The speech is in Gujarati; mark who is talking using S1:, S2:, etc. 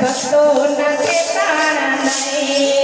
S1: ભક્તો નાચે તાણા નાય